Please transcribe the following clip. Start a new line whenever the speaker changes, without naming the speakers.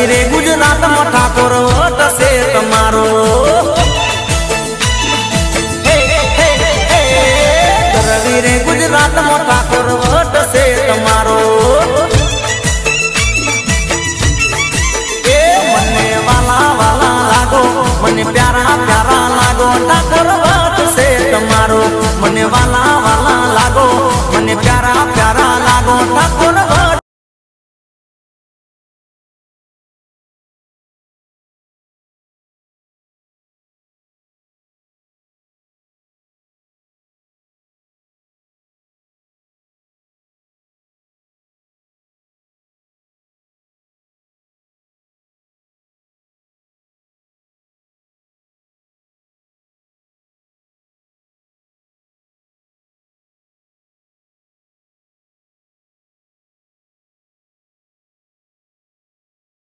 રવિ રે ગુજરાતમાં ઠાકોર વટ છે તમારો હે, હે, હે. રવિ રે ગુજરાતમાં ઠાકોર વટ છે તમારો એ મને વાલા વાલા લાગો મને પ્યારા પ્યારા